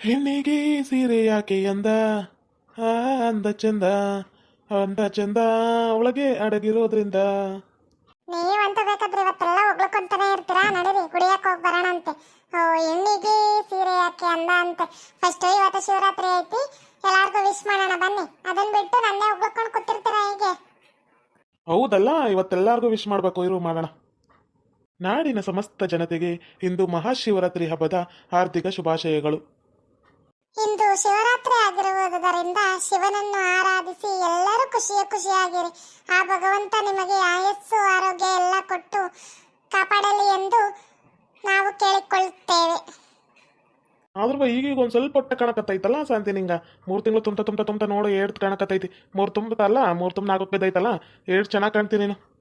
ಹೆಣ್ಣಿಗೆ ಸೀರೆ ಯಾಕೆ ಅಂದ? ಆ ಅಂದ ಚಂದ ಅಂದ ಚಂದ ಒಳಗೆ ಅಡಗಿರೋದ್ರಿಂದ. ನೀವಂತ ಬೇಕಾದ್ರೆ ಇವತ್ತೆಲ್ಲ ಒಗ್ಲಕೊಂತಾನೆ ಇರ್ತೀರಾ? ನಡೀರಿ ಕುಡಿಯಕ್ ಹೋಗಿ ಬರೋಣ ಅಂತೆ. ಹೆಣ್ಣಿಗೆ ಸೀರೆ ಯಾಕೆ ಅಂದ ಅಂತೆ? ಫಸ್ಟ್ ಇವತ್ತು ಶಿವರಾತ್ರಿ ಐತಿ ಎಲ್ಲಾರ್ಗೂ ವಿಶ್ ಮಾಡೋಣ ಬನ್ನಿ. ಅದನ್ನ ಬಿಟ್ಟು ನನ್ನೇ ಒಗ್ಲಕೊಂಡು ಕೂತಿರ್ತೀರಾ ಹೇಗೆ? ಹೌದಲ್ಲ ಇವತ್ತೆಲ್ಲಾರ್ಗು ವಿಶ್ ಮಾಡಬೇಕು ಇರು ಮಾಡೋಣ. ನಾಡಿನ ಸಮಸ್ತ ಜನತೆಗೆ ಇಂದು ಮಹಾಶಿವರಾತ್ರಿ ಹಬ್ಬದ ಹಾರ್ದಿಕ ಶುಭಾಶಯಗಳು. ಇಂದು ಶಿವರಾತ್ರಿ ಆಗಿರುವುದರಿಂದ ಶಿವನನ್ನು ಆರಾಧಿಸಿ ಎಲ್ಲರೂ ಖುಷಿಯ ಖುಷಿಯಾಗಿರಿ. ಆ ಭಗವಂತ ನಿಮಗೆ ಆಯಸ್ಸು ಆರೋಗ್ಯ ಎಲ್ಲ ಕೊಟ್ಟು ಕಾಪಾಡಲಿ ಎಂದು ನಾವು ಕೇಳಿಕೊಳ್ಳುತ್ತೇವೆ. ಆದ್ರೂ ಈಗೀಗ ಒಂದು ಸ್ವಲ್ಪ ಹೊಟ್ಟೆ ಕಾಣಕತ್ತೈತಲ್ಲ ಶಾಂತಿ ನಿಂಗ ಮೂರು ತಿಂಗಳು ತುಂಬ ತುಂಬ ತುಂಬ ನೋಡು ಏಡ್ ಕಾಣಕತ್ತೈತಿ. ಮೂರು ತುಂಬತಲ್ಲ ಮೂರು ತುಂಬ ನಾಲ್ಕು ಬಿದ್ದೈತಲ್ಲ ಏಡ್ ಚೆನ್ನಾಗಿ ಕಾಣ್ತೀನಿ ನೀನು.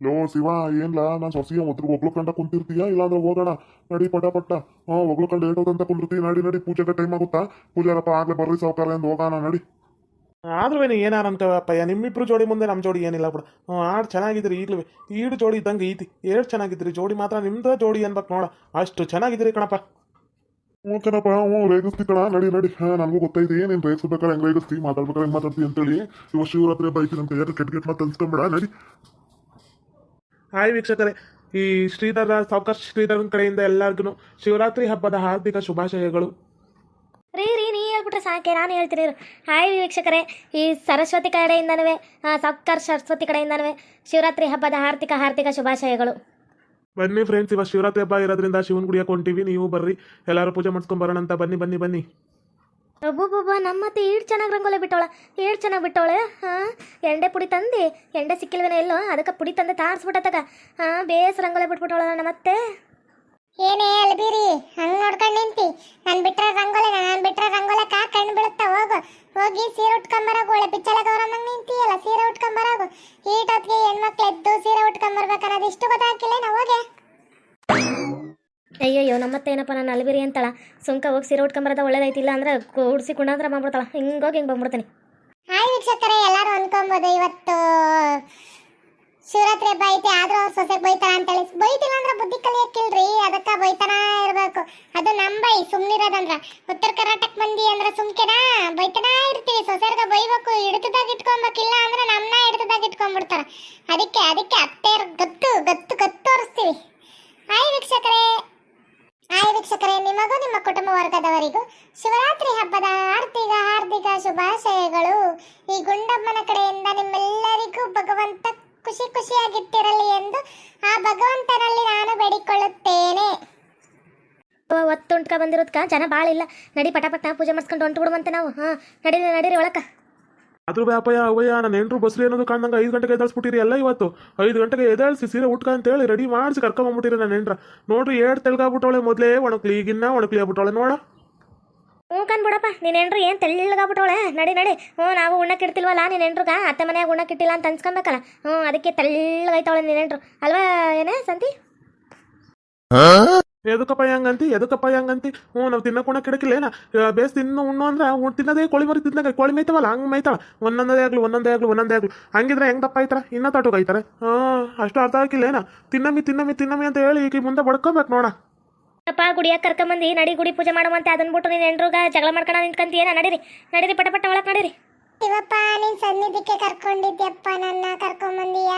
ಲೋ ಶಿವ ಏನ್ಲ? ನಾನು ಸೊಸಿಯ ಒದ್ರು ಒಗ್ಲುಕಂಡ ಕುಂತಿರ್ತೀಯ? ಇಲ್ಲಾಂದ್ರೆ ಹೋಗೋಣ. ನಡಿ ಪಟ ಪಟ್ಟ ಹಾ ಕಂಡ ಏಟೋದಂತ ಕುಂದಿರ್ತೀವಿ ನಡಿ ನಡಿ. ಪೂಜೆಗೆ ಟೈಮ್ ಆಗುತ್ತಾ? ಪೂಜಾರಪ್ಪ ಆಗ್ಲೇ ಬರ್ರಿ ಸಾವುಕಾರ ಎಂದು ಹೋಗೋಣ ನಡಿ. ಆದ್ರೂ ಏನು ಏನಾರ ಅನ್ಕೋವಪ್ಪಯ್ಯ ನಿಮ್ಮಿಬ್ರು ಜೋಡಿ ಮುಂದೆ ನಮ್ಮ ಜೋಡಿ ಏನಿಲ್ಲ ಬಿಡ. ಹ್ಞೂ ಆಡು ಚೆನ್ನಾಗಿದ್ರಿ ಈಗಲೂ. ಈಡು ಜೋಡಿ ಇದ್ದಂಗೆ ಐತಿ ಏಳು ಚೆನ್ನಾಗಿದ್ರಿ ಜೋಡಿ ಮಾತ್ರ ನಿಮ್ದ ಜೋಡಿ ಅನ್ಬೇಕು ನೋಡ. ಅಷ್ಟು ಚೆನ್ನಾಗಿದ್ರಿ ಕಣಪ್ಪ. ಹ್ಞೂ ಕಣಪ್ಪ ಹ್ಞೂ ರೇಗಿಸ್ತಿ ಕಣ ನಡಿ ನಡಿ. ಹಾ ನನಗೂ ಗೊತ್ತೈತಿ ನೀನು ರೇಗಿಸ್ಬೇಕಾರೆ ಹೆಂಗ್ ರೇಗಿಸ್ತಿ? ಮಾತಾಡ್ಬೇಕಾರೆ ಹೆಂಗೆ ಮಾತಾಡ್ತಿ ಅಂತೇಳಿ. ಇವಾಗ ಶಿವರಾತ್ರಿ ನಮ್ಮ ಕೈಯಾಗ ಕೆಟ್ಟ ಕೆಟ್ಟ ಮಾತು ನಡಿ. ಹಾಯ್ ವೀಕ್ಷಕರೇ ಈ ಶ್ರೀಧರ ಸಾವುಕಾಶ ಶ್ರೀಧರ ಕಡೆಯಿಂದ ಎಲ್ಲರಿಗೂ ಶಿವರಾತ್ರಿ ಹಬ್ಬದ ಹಾರ್ದಿಕ ಶುಭಾಶಯಗಳು. ರೀ ರೀ ನೀ ಹೇಳ್ಬಿಟ್ರೆ ಸಾಕೆ ನಾನು ಹೇಳ್ತೀನಿ. ಹಾಯ್ ವೀಕ್ಷಕರೇ ಈ ಸರಸ್ವತಿ ಕಡೆಯಿಂದನೂ ಸಾವುಕಾರ ಸರಸ್ವತಿ ಕಡೆಯಿಂದನೂ ಶಿವರಾತ್ರಿ ಹಬ್ಬದ ಹಾರ್ದಿಕ ಹಾರ್ದಿಕ ಶುಭಾಶಯಗಳು. ಬನ್ನಿ ಫ್ರೆಂಡ್ಸ್ ಇವಾಗ ಶಿವರಾತ್ರಿ ಹಬ್ಬ ಇರೋದ್ರಿಂದ ಶಿವನ್ ಗುಡಿಯಕ್ಕೆ ಹೊಂಟಿವಿ ನೀವು ಬರ್ರಿ ಎಲ್ಲರೂ ಪೂಜೆ ಮಾಡ್ಸ್ಕೊಂಡ್ ಬರೋಣ ಅಂತ ಬನ್ನಿ ಬನ್ನಿ ಬನ್ನಿ. ಒಬ್ಬೊಬ್ಬೊಬ್ಬ ನಮ್ಮತ್ತೆ ಏಳು ಚೆನ್ನಾಗಿ ರಂಗೋಲೆ ಬಿಟ್ಟವಳ ಏಳು ಚೆನ್ನಾಗಿ ಬಿಟ್ಟವಳೆ ಹಾಂ? ಎಂಡೆ ಪುಡಿ ತಂದು ಎಂಡೆ ಸಿಕ್ಕಿಲ್ವೇನೋ ಎಲ್ಲೋ ಅದಕ್ಕೆ ಪುಡಿ ತಂದು ತಾರಿಸ್ಬಿಟ್ಟತಗ ಹಾಂ? ಬೇಸ್ ರಂಗೋಲೆ ಬಿಟ್ಬಿಟ್ಟವಳ ನಮ್ಮತ್ತೆ ಏನೇ ಅಲ್ಬಿರಿ ಹಂಗೆ ನೋಡ್ಕೊಂಡು ನಿಂತಿ ನಾನ್ ಬಿಟ್ರೆ ರಂಗೋಲೆ ಬಿಟ್ಟರೆ ಬಿಟ್ರೆ ಕಾ ಕಣ್ಣು ಬೀಳುತ್ತಾ ಹೋಗು. ಹೋಗಿ ಸೀರೆ ಉಟ್ಕೊಂಬರಾಗು ಒಳ್ಳೆ ಬಿಚ್ಚಲ ಗೌರಮ್ಮಂಗೆ ನಿಂತಿಯಲ್ಲ ಸೀರೆ ಉಟ್ಕೊಂಬರಾಗು. ಈಟೊತ್ತಿಗೆ ಹೆಣ್ಮಕ್ಳು ಎದ್ದು ಸೀರೆ ಉಟ್ಕೊಂಬರ್ಬೇಕು ಅನ್ನೋದು ಇಷ್ಟು ಗೊತ್ತಾಗಿಲ್ಲ ನಾವು ಹೋಗೆ. ಅಯ್ಯಯ್ಯೋ ನಮ್ಮತ್ತೆ ಏನಪ್ಪ ನಾನು ಅಲ್ಬಿರಿ ಅಂತಳ. ಸುಂಕ ಹೋಗಿ ಸೀರೆ ಉಟ್ಕೊಂಬರದ ಒಳ್ಳೇದೈತಿಲ್ಲ ಅಂದ್ರೆ ಕೂಡಿಸಿ ಕುಂಡಾಂತರ ಮಾಡ್ಬಿಡ್ತಾಳ. ಹಿಂಗೋಗಿ ಹಿಂಗೆ ಬಂದ್ಬಿಡ್ತೀನಿ. ಹಾಯ್ ವೀಕ್ಷಕರೇ, ಎಲ್ಲರೂ ಅನ್ಕೊಬೋದು ಇವತ್ತು ಶಿವರಾತ್ರಿ ಹಬ್ಬ ಐತೆ, ಆದ್ರೂ ಅವ್ರ ಸೊಸೆ ಬೈತಾರ ಅಂತೇಳಿ. ಬೈತಿಲ್ಲ ಅಂದ್ರೆ ಬುದ್ಧಿ ಕಲಿಯಕ್ಕಿಲ್ರಿ, ಅದಕ್ಕ ಬೈತಾನ ಇರಬೇಕು. ಅದು ನಮ್ ಬೈ ಸುಮ್ನಿರೋದಂದ್ರ. ಉತ್ತರ ಕರ್ನಾಟಕ ಮಂದಿ ಅಂದ್ರೆ ಸುಮ್ಕೆನಾ? ಬೈತಾನ ಇರ್ತೀವಿ. ಸೊಸೆರ್ಗ ಬೈಬೇಕು, ಹಿಡಿತದಾಗ ಇಟ್ಕೊಬೇಕಿಲ್ಲ ಅಂದ್ರೆ ನಮ್ನ ಹಿಡಿತದಾಗ ಇಟ್ಕೊಂಡ್ಬಿಡ್ತಾರ. ಅದಕ್ಕೆ ಅದಕ್ಕೆ ಅತ್ತೆಯರ್ ಗತ್ತು ಗತ್ತು ಗತ್ತು ತೋರಿಸ್ತೀವಿ ಹಾಯ್ ವೀಕ್ಷಕರೇ ಹಾಯ್ ವೀಕ್ಷಕರೇ ನಿಮಗೂ ನಿಮ್ಮ ಕುಟುಂಬ ವರ್ಗದವರಿಗೂ ಶಿವರಾತ್ರಿ ಹಬ್ಬದ ಹಾರ್ದಿಕ ಹಾರ್ದಿಕ ಶುಭಾಶಯಗಳು. ಈ ಗುಂಡಮ್ಮನ ಕಡೆಯಿಂದ ನಿಮ್ಮೆಲ್ಲರಿಗೂ ಭಗವಂತ ಖುಷಿ ಖುಷಿಯಾಗಿಟ್ಟಿರಲಿ ಎಂದು ಆ ಭಗವಂತನಲ್ಲಿ ನಾನು ಬೇಡಿಕೊಳ್ಳುತ್ತೇನೆ. ಒತ್ತುಂಟ್ಕ ಬಂದಿರೋದ್ಕ? ಜನ ಭಾಳ ಇಲ್ಲ. ನಡಿ ಪಟ ಪಟ ಪೂಜೆ ಮಾಡಿಸ್ಕೊಂಡು ಹೊಂಟು ಬಿಡುವಂತೆ ನಾವು. ಹಾಂ ನಡೀರಿ ನಡೀರಿ ಒಳಕ. ಅದ್ರ ವ್ಯಾಪಾಯ ಅವಯ್ಯ ನನ್ನ ಹೆಂಡ್ರು ಬಸ್ರಿ ಅನ್ನೋದು ಕಾಣ್ದಂಗೆ ಐದು ಗಂಟೆಗೆ ಎದ್ದಾಳ್ಸ್ಬಿಟ್ಟಿರಿ ಎಲ್ಲ ಇವತ್ತು. ಐದು ಗಂಟೆಗೆ ಎದ್ದೇಳಿಸಿ ಸೀರೆ ಉಟ್ಕ ಅಂತೇಳಿ ರೆಡಿ ಮಾಡಿಸಿ ಕರ್ಕೊಂಬಂದ್ಬಿಟ್ಟಿರಿ ನನ್ನ ಎಂಟ್ರ ನೋಡ್ರಿ ಎರಡು ತೆಲ್ಗಾಗ್ಬಿಟ್ಟವಳೆ ಮೊದಲೇ ಒಣಕ್ಲಿ ಈಗಿನ್ನ ಒಣಕ್ಲಿ ಆಗ್ಬಿಟ್ಟವಳೆ ನೋಡ. ಹ್ಞೂ ಕಣ್ಬಿಡಪ್ಪ ನೀನು ಏನ್ ಏನು ತೆಳ್ಳಗಾಗ್ಬಿಟ್ಟವಳೆ ನಡಿ ನಡಿ. ಹ್ಞೂ, ನಾವು ಉಣ್ಣಕ್ಕೆ ಇಡ್ತಿಲ್ವಲ್ಲ ನೀನು ಹೆಂಡ್ರುಗ? ಅತ್ತೆ ಮನೆಯಾಗ ಉಣ್ಣಕ್ಕೆ ಇಟ್ಟಿಲ್ಲ ಅಂತ ಅನ್ಸ್ಕೊಬೇಕಲ್ಲ. ಹ್ಞೂ, ಅದಕ್ಕೆ ತೆಳ್ಳಗೈತವಳೆ ನೀನು ಹೆಂಡ್ರು. ಅಲ್ವಾ ಏನೇ ಸಂತಿ? ಎದಕ್ಕಪ್ಪ ಹೆಂಗಂತಿ ಎದಕ್ಕಪ್ಪ ಹೆಂಗಂತಿ? ಹ್ಞೂ, ನಾವು ತಿನ್ನಕ್ಕೆ ಉಣ್ಣಕ್ಕೆ ಇಡಕ್ಕಿಲ್ಲೇನ ಬೇಸ್ ತಿನ್ನು, ಉಣ್ಣು ಅಂದ್ರೆ ಉಣ್ ತಿನ್ನೋದೇ ಕೋಳಿ ಮರಿ ತಿನ್ನಾಗ ಕೋಳಿ ಮೈತವಲ್ಲ ಹಂಗೆ ಮೇಯ್ತಾಳ. ಒಂದೊಂದೇ ಆಗ್ಲಿ ಒಂದೊಂದೇ ಆಗ್ಲಿ ಒಂದೊಂದೇ ಆಗ್ಲಿ. ಹಂಗಿದ್ರೆ ಹೆಂಗ್ ದಪ್ಪ ಆಯ್ತಾರ ಇನ್ನೂ ತಾಟು ಆಯ್ತಾರೆ ಹಾಂ ಅಷ್ಟು ಅರ್ಥ ಆಗಿಲ್ಲೇನ ತಿನ್ನಮಿ ತಿನ್ನಮಿ ತಿನ್ನಮಿ ಅಂತ ಹೇಳಿ ಈಗ ಮುಂದೆ ಬಡ್ಕೋಬೇಕು ನೋಡ. ಅಪ್ಪ ಗುಡಿಯಾಗ ಕರ್ಕೊಂಬಂದು ನಡಿ ಗುಡಿ ಪೂಜೆ ಮಾಡುವಂತೆ ಅದನ್ನ ಬಿಟ್ಟು ನೀನು ಹೆಂಡ್ರುಗ ಜಗಳ ಮಾಡ್ಕೊಂಡು ನಿಂತ್ಕಂತೀಯ ನಡೀರಿ. ನಡೀರಿ ಪಟ ಪಟ ಒಳಗೆ ನಡೀರಿ. ಶಿವಪ್ಪ ನೀನ್ ಸನ್ನಿಧಿಕ್ಕೆ ಕರ್ಕೊಂಡಿದ್ಯಪ್ಪ ನನ್ನ ಕರ್ಕೊಂಬಂದೀಯ.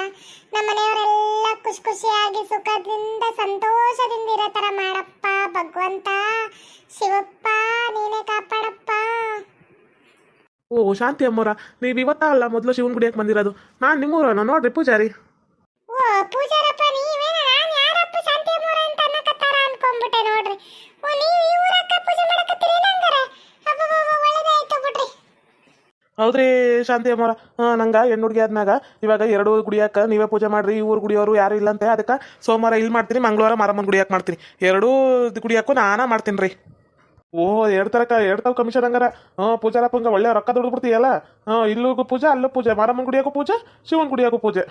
ನಮ್ಮ ಮನೆಯವರೆಲ್ಲ ಖುಷಿ ಖುಷಿಯಾಗಿ ಸುಖದಿಂದ ಸಂತೋಷದಿಂದ ಇರೋ ತರ ಮಾಡಪ್ಪ ಭಗವಂತ. ಶಿವಪ್ಪ ನೀನೇ ಕಾಪಾಡಪ್ಪ. ಓ ಶಾಂತಿ ಅಮ್ಮೋರ ನೀವು ಇವತ್ತ ಅಲ್ಲ ಮೊದಲು ಶಿವನ್ ಗುಡಿಯಕ್ಕೆ ಬಂದಿರೋದು. ನಾನು ನಿಮ್ಮೂರನ ನೋಡ್ರಿ ಪೂಜಾರಿ. ಓ ಪೂಜಾರಪ್ಪ ಹೌದ್ರಿ ಶಾಂತಿ ಅಮ್ಮೋರ ನಂಗೆ ಹೆಣ್ಣು ಹುಡುಗಿ ಆದ್ಮ್ಯಾಗ ಇವಾಗ ಎರಡು ಗುಡಿಯಾಕ ನೀವೇ ಪೂಜೆ ಮಾಡ್ರಿ, ಈ ಊರು ಗುಡಿಯವರು ಯಾರು ಇಲ್ಲಂತೆ, ಅದಕ್ಕೆ ಸೋಮವಾರ ಇಲ್ಲಿ ಮಾಡ್ತೀನಿ, ಮಂಗಳವಾರ ಮಾರಮ್ಮನ ಗುಡಿಯಾಕ ಮಾಡ್ತೀನಿ. ಎರಡೂ ಗುಡಿಯಾಕು ನಾನಾ ಮಾಡ್ತೀನಿ ರೀ ಓ, ಎರಡು ತರಕ, ಎರಡು ತಾವು ಕಮಿಷನ್ ಹಂಗಾರ. ಹಾಂ ಪೂಜಾರಪ್ಪಂಗೆ ಒಳ್ಳೆ ರೊಕ್ಕ ದುಡ್ದು ಬಿಡ್ತೀಯಲ್ಲ ಹಾಂ, ಇಲ್ಲೂ ಪೂಜೆ, ಅಲ್ಲೂ ಪೂಜೆ, ಮಾರಮ್ಮನ ಗುಡಿಯಾಗೂ ಪೂಜೆ, ಶಿವನ ಗುಡಿಯಾಗೂ ಪೂಜೆ.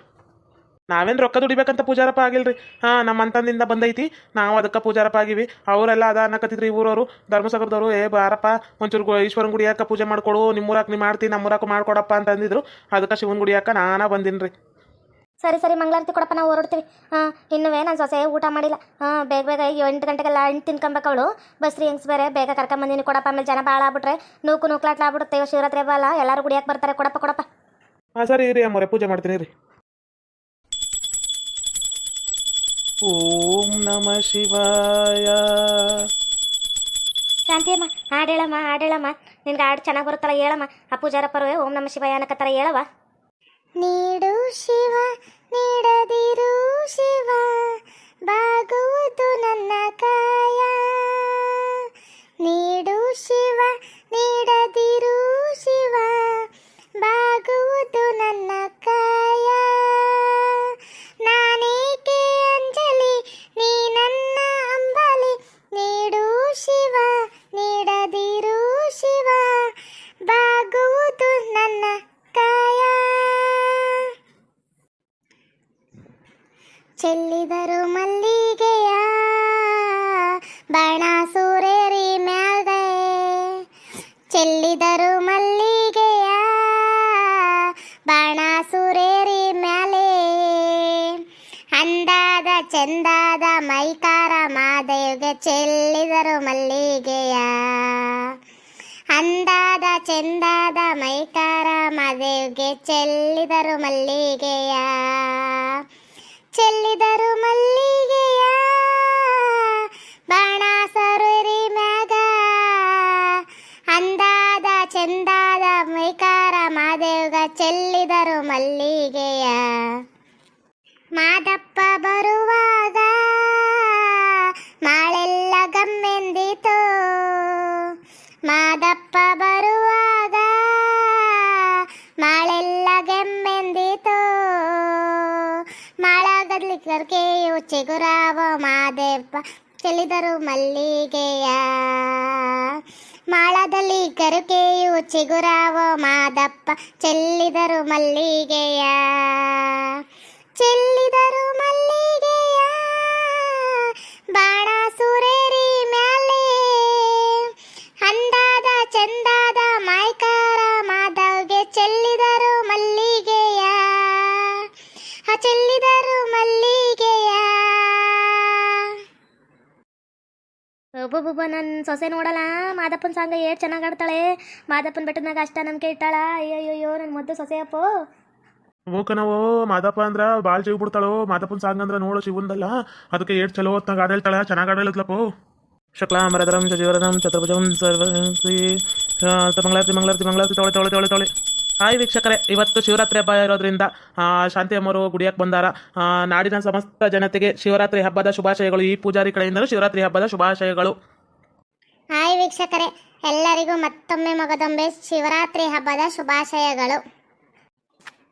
ನಾವೇನು ರೊಕ್ಕ ದುಡಿಬೇಕಂತ ಪೂಜಾರಪ್ಪ ಆಗಿಲ್ರಿ. ಹಾಂ ನಮ್ಮ ಅಂತಂದಿಂದ ಬಂದೈತಿ. ನಾವು ಅದಕ್ಕೆ ಪೂಜಾರಪ್ಪ ಆಗಿವಿ. ಅವರೆಲ್ಲ ಅದ ಅನ್ನಕತ್ತಿದ್ರಿ ಊರವರು. ಧರ್ಮಸಾಗರದವರು ಏ ಬಾರಪ್ಪ ಒಂಚೂರು ಈಶ್ವರನ ಗುಡಿಯಾಕ ಪೂಜೆ ಮಾಡ್ಕೊಡು ನಿಮ್ಮೂರಾಕ ನೀ ಮಾಡ್ತೀನಿ ನಮ್ಮೂರಾಕ ಮಾಡ್ಕೊಡಪ್ಪ ಅಂತ ಅಂದಿದ್ರು ಅದಕ್ಕೆ ಶಿವನ ಗುಡಿಯಾಕ ನಾನಾ ಬಂದಿನ್ರಿ. ರೀ ಸರಿ ಸರಿ ಮಂಗಳಾರತಿ ಕೊಡಪ್ಪ ನಾವು ಹೊರಡ್ತೀವಿ. ಹಾಂ ಇನ್ನುವೇ ನಾನು ಸೊಸೆ ಊಟ ಮಾಡಿಲ್ಲ. ಹಾಂ ಬೇಗ ಬೇಗ ಎಂಟು ಗಂಟೆಗೆಲ್ಲ ಎಂಟು ತಿನ್ಕೊಬೇಕು ಅವಳು. ಬಸ್ರಿ ಹೆಂಗ್ಸ್ ಬೇರೆ ಬೇಗ ಕರ್ಕೊಂಬಂದಿನಿ ಕೊಡಪ್ಪ ಆಮೇಲೆ ಜನ ಭಾಳ ಆಗ್ಬಿಟ್ರೆ ನೂಕು ನೂಕ್ಲಾಟ್ಲ ಆಗ್ಬಿಡುತ್ತೆ ಇವಾಗ ಶಿವರಾತ್ರಿ ಬಲ್ಲ ಎಲ್ಲರೂ ಗುಡಿಯಾಕೆ ಬರ್ತಾರೆ. ಕೊಡಪ್ಪ ಕೊಡಪ್ಪ. ಹಾಂ ಸರಿ ರೀ ಅಮ್ಮರೇ ಪೂಜೆ ಮಾಡ್ತೀನಿ ರೀ ಓಂ ನಮ ಶಿವಾಯ. ಶಾಂತಿ ಅಮ್ಮ ಹಾಡೇಳಮ್ಮ. ಹೇಳಮ್ಮ ಹಾಡು ಹೇಳಮ್ಮ ನಿನ್ಗೆ ಹಾಡು ಚೆನ್ನಾಗಿ ಬರುತ್ತಲ್ಲ ಹೇಳಮ್ಮ. ಆ ಪೂಜಾರ ಪರ್ವೆ ಓಂ ನಮ ಶಿವಾಯ ಅನ್ನಕತ್ತಾರ ಹೇಳವ ನೀಡು ಶಿವ ನೀಡದಿರು ಶಿವ. ಬಾಣ ಸೂರೇರಿ ಮ್ಯಾಲ್ದೆ, ಚೆಲ್ಲಿದರು ಮಲ್ಲಿಗೆಯ. ಬಾಣ ಸೂರೇರಿ ಮ್ಯಾಲೆ, ಅಂದಾದ ಚಂದಾದ ಮೈಕಾರ ಮಾದೇವ್ಗೆ ಚೆಲ್ಲಿದರು ಮಲ್ಲಿಗೆಯ. ಅಂದಾದ ಚೆಂದಾದ ಮೈಕಾರ ಮಾದೇವ್ಗೆ ಚೆಲ್ಲಿದರು ಮಲ್ಲಿಗೆಯ. ಚೆಲ್ಲಿದರು ಮಲ್ಲಿಗೆಯ ಗಮ್ಮೆಂದಿತು ಮಾದಪ್ಪ ಬರುವಾಗ ಮಾಳೆಲ್ಲ ಗೆಮ್ಮೆಂದಿತು. ಮಾಳಗದ್ಲಿ ಕರ್ಕೆಯು ಚಿಗುರಾವ ಮಾದೇಪ್ಪ ಚೆಲ್ಲಿದರು ಮಲ್ಲಿಗೆಯ. ಮಾಳದಲ್ಲಿ ಕರುಕೆಯು ಚಿಗುರಾವ ಮಾದಪ್ಪ, ಚೆಲ್ಲಿದರು ಮಲ್ಲಿಗೆಯ. ಚೆಲ್ಲಿದರು ಸೊಸೆ ನೋಡಲ್ಲ? ಮಾದಪ್ಪನ ಸಾಂಗ ಏಟ್ ಚೆನ್ನಾಗಿ ಆಡ್ತಾಳೆ ಮಾದಪ್ಪನ ಬೆಟ್ಟದಾಗ ಅಷ್ಟ ನಂಬಿಕೆ ಇಟ್ಟಾಳ? ಅಯ್ಯಯ್ಯೋ ನನ್ನ ಮೊದ್ದು ಸೊಸೆ ಅಪ್ಪೋ. ಓಕನವೋ ಮಾದಪ್ಪ ಅಂದ್ರ ಬಾಳ್ ಜೀವ ಬಿಡ್ತಾಳೋ ಮಾದಪ್ಪನ ಸಾಂಗ್ ಅಂದ್ರ ನೋಡು ಶಿವಂದಲ್ಲ ಅದಕ್ಕೆ ಏಟ್ ಚಲೋ ಹೊತ್ತಾಗ ಆಡೇಳ್ತಾಳ ಚೆನ್ನಾಗಿ ಶುಕ್ಲಾ ಮರದರಂ ಜೀವರದಂ ಚತುರ್ಭುಜಂ ಸರ್ವಸಿ ಮಂಗಳಾರತಿ ಮಂಗಳಾರತಿ ಮಂಗಳಾರತಿ ತೊಳೆ ತೊಳೆ ತೊಳೆ ತೊಳೆ. ಹಾಯ್ ವೀಕ್ಷಕರೇ, ಇವತ್ತು ಶಿವರಾತ್ರಿ ಹಬ್ಬ ಇರೋದ್ರಿಂದ ಶಾಂತಿ ಅಮ್ಮರು ಗುಡಿಯಕ್ಕೆ ಬಂದಾರ. ನಾಡಿನ ಸಮಸ್ತ ಜನತೆಗೆ ಶಿವರಾತ್ರಿ ಹಬ್ಬದ ಶುಭಾಶಯಗಳು. ಈ ಪೂಜಾರಿ ಕಡೆಯಿಂದಲೂ ಶಿವರಾತ್ರಿ ಹಬ್ಬದ ಶುಭಾಶಯಗಳು. ಹಾಯ್ ವೀಕ್ಷಕರೇ, ಎಲ್ಲರಿಗೂ ಮತ್ತೊಮ್ಮೆ ಮೊಗದೊಂಬೆ ಶಿವರಾತ್ರಿ ಹಬ್ಬದ ಶುಭಾಶಯಗಳು.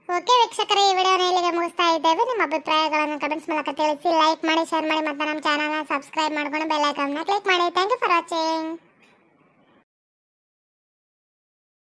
ಓಕೆ ವೀಕ್ಷಕರೇ, ಈ ವಿಡಿಯೋನ ಇಲ್ಲಿಗೆ ಮುಗಿಸ್ತಾ ಇದ್ದೇವೆ. ನಿಮ್ಮ ಅಭಿಪ್ರಾಯಗಳನ್ನು ಕಮೆಂಟ್ಸ್ ಮೂಲಕ ತಿಳಿಸಿ ಲೈಕ್ ಮಾಡಿ ಶೇರ್ ಮಾಡಿ ಮತ್ತು ನಮ್ಮ ಚಾನಲ್ನ ಸಬ್ಸ್ಕ್ರೈಬ್ ಮಾಡ್ಕೊಂಡು ಬೆಲ್ ಐಕಾನ್ನ ಕ್ಲಿಕ್ ಮಾಡಿ. Thank you for watching